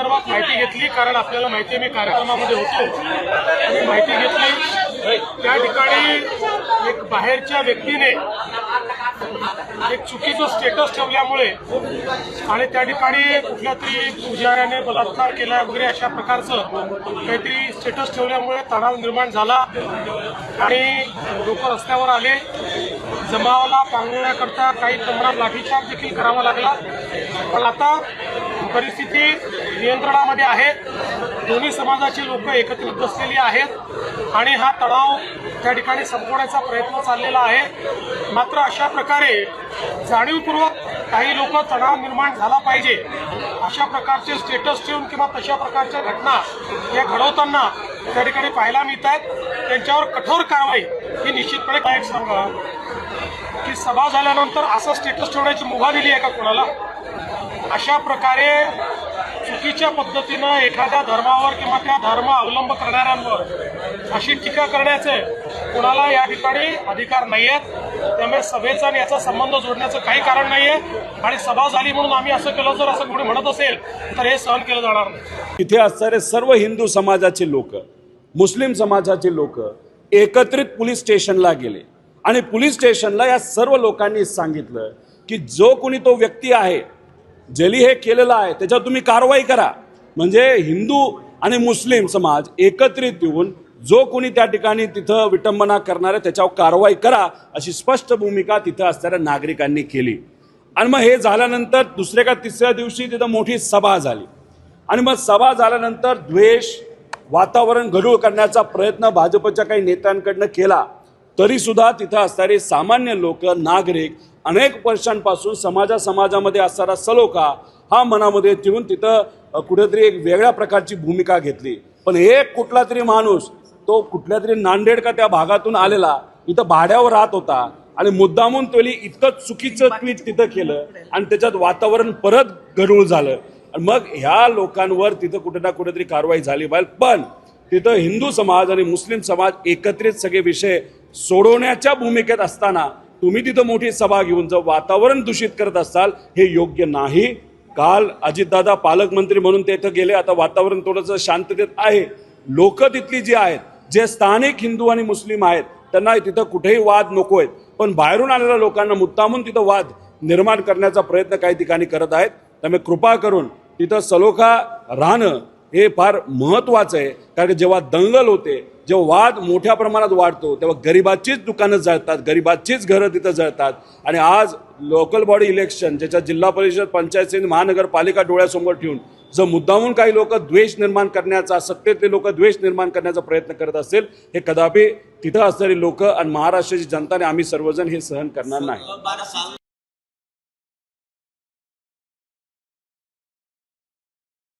संदर्भात माहिती घेतली कारण आपल्याला माहिती मी कार्यक्रमामध्ये होतो. आणि माहिती घेतली. त्या ठिकाणी एक बाहेरच्या व्यक्तीने एक चुकीचं स्टेटस ठेवल्यामुळे आणि त्या ठिकाणी कुठल्या तरी पुजाऱ्याने बलात्कार केला वगैरे अशा प्रकारचं काहीतरी स्टेटस ठेवल्यामुळे तणाव निर्माण झाला आणि लोक रस्त्यावर आले. जमावाला पांगवण्याकरता काही प्रमाणात लाठीचार्ज देखील करावा लागला. पण आता परिस्थिती नियंत्रणामध्ये आहे दोन्ही समाजाची लोक एकत्रित बसलेली आहेत आणि हा तणाव त्या ठिकाणी संपवण्याचा प्रयत्न चाललेला आहे. मात्र अशा प्रकारे जाणीवपूर्वक काही लोक तणाव निर्माण झाला पाहिजे. अशा प्रकारचे स्टेटस ठेवून किंवा तशा प्रकारच्या घटना या घडवताना त्या ठिकाणी पाहायला मिळत आहेत त्यांच्यावर कठोर कारवाई ही निश्चितपणे काय सांगा की सभा झाल्यानंतर असं स्टेटस ठेवण्याची मुभा दिली आहे का कोणाला? अशा प्रकारे चुकीच्या पद्धतीनं एखाद्या धर्मावर किंवा त्या धर्म अवलंब करणाऱ्यांवर अशी टीका करण्याचे कुणाला या ठिकाणी अधिकार नाही आहेत त्यामुळे सभेचा आणि याचा संबंध जोडण्याचं काही कारण नाही आहे आणि सभा झाली म्हणून आम्ही असं केलं जर असं कोणी म्हणत असेल तर हे सहन केलं जाणार नाही. इथे असणारे सर्व हिंदू समाजाचे लोक मुस्लिम समाजाचे लोक एकत्रित पोलीस स्टेशनला गेले. आणि पोलीस स्टेशनला या सर्व लोकांनी सांगितलं की जो कोणी तो व्यक्ती आहे जली हे केलेलं आहे त्याच्यावर तुम्ही कारवाई करा. म्हणजे हिंदू आणि मुस्लिम समाज एकत्रित येऊन जो कोणी त्या ठिकाणी तिथं विटंबना करणार आहे त्याच्यावर कारवाई करा अशी स्पष्ट भूमिका तिथं असणाऱ्या नागरिकांनी केली. आणि मग हे झाल्यानंतर दुसऱ्या का तिसऱ्या दिवशी तिथं मोठी सभा झाली. आणि मग सभा झाल्यानंतर द्वेष वातावरण गढूळ करण्याचा प्रयत्न भाजपच्या काही नेत्यांकडनं केला. तरी सुद्धा तिथं असणारे सामान्य लोक नागरिक अनेक वर्षांपासून समाजा समाजामध्ये असणारा सलोखा हा मनामध्ये ठेवून तिथं कुठेतरी एक वेगळ्या प्रकारची भूमिका घेतली. पण एक कुठला तरी माणूस तो कुठल्या तरी नांदेड का त्या भागातून आलेला इथं भाड्यावर राहत होता आणि मुद्दामून त्याने इतकं चुकीचं ट्विट तिथं केलं आणि त्याच्यात वातावरण परत गढूळ झालं. आणि मग ह्या लोकांवर तिथं कुठे ना कुठेतरी कारवाई झाली. पाहिजे पण तिथं हिंदू समाज आणि मुस्लिम समाज एकत्रित सगळे विषय सोडवण्याच्या भूमिकेत असताना तुम्ही तिथं मोठी सभा घेऊन जर वातावरण दूषित करत असाल हे योग्य नाही. काल अजितदादा पालकमंत्री म्हणून ते इथं गेले. आता वातावरण थोडंसं शांततेत आहे. लोक तिथली जी आहेत जे स्थानिक हिंदू आणि मुस्लिम आहेत त्यांना तिथं कुठेही वाद नको आहेत. पण बाहेरून आलेल्या लोकांना मुद्दामून तिथं वाद निर्माण करण्याचा प्रयत्न काही ठिकाणी करत आहेत. त्यामुळे कृपा करून तिथं सलोखा राहणं हे फार महत्त्वाचं आहे. कारण जेव्हा दंगल होते जेव्हा वाद मोठ्या प्रमाणात वाढतो तेव्हा गरिबाचीच दुकानं जळतात गरिबाचीच घरं तिथं जळतात. आणि आज लोकल बॉडी इलेक्शन ज्याच्या जिल्हा परिषद पंचायत समिती महानगरपालिका डोळ्यासमोर ठेवून जर मुद्दामून काही लोक द्वेष निर्माण करण्याचा सत्तेतले लोक द्वेष निर्माण करण्याचा प्रयत्न करत असेल हे कदापि तिथं असणारी लोक आणि महाराष्ट्राची जनता आणि आम्ही सर्वजण हे सहन करणार नाही.